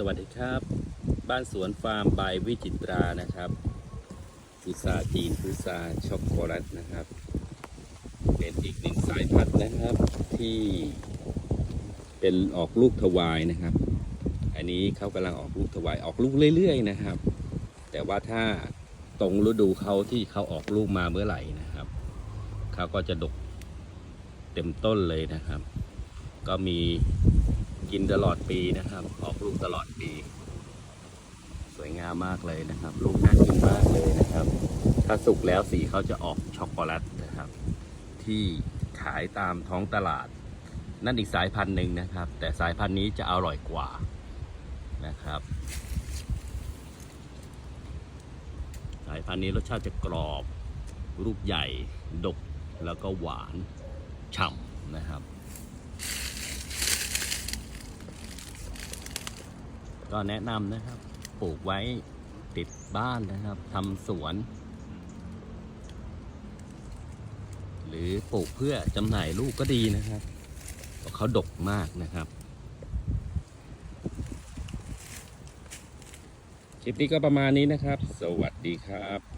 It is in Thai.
สวัสดีครับ บ้านสวนฟาร์มบายวิจิตรานะครับพุทราจีนพุทราช็อกโกแลตนะครับ เป็นอีกหนึ่งสายพันธุ์นะครับที่เป็นออกลูกถวายนะครับ อันนี้เขากำลังออกลูกถวายออกลูกเรื่อยๆนะครับ แต่ว่าถ้าตรงฤดูเขาที่เขาออกลูกมาเมื่อไหร่นะครับเขาก็จะดกเต็มต้นเลยนะครับ ก็มี กินตลอดปีนะครับ ออกลูกตลอดปี สวยงามมากเลยนะครับ ลูกน่ากินมากเลยนะครับ ถ้าสุกแล้วสีเขาจะออกช็อกโกแลตนะครับ ที่ขายตามท้องตลาด นั่นอีกสายพันธุ์หนึ่งนะครับ แต่สายพันธุ์นี้จะอร่อยกว่านะครับ สายพันธุ์นี้รสชาติจะกรอบลูกใหญ่ ดกแล้วก็หวานฉ่ำนะครับ ก็แนะนำนะครับ ปลูกไว้ติดบ้านนะครับทำสวน หรือปลูกเพื่อจำหน่ายลูกก็ดีนะครับเพราะเขาดกมากนะครับ คลิปนี้ก็ประมาณนี้นะครับ สวัสดีครับ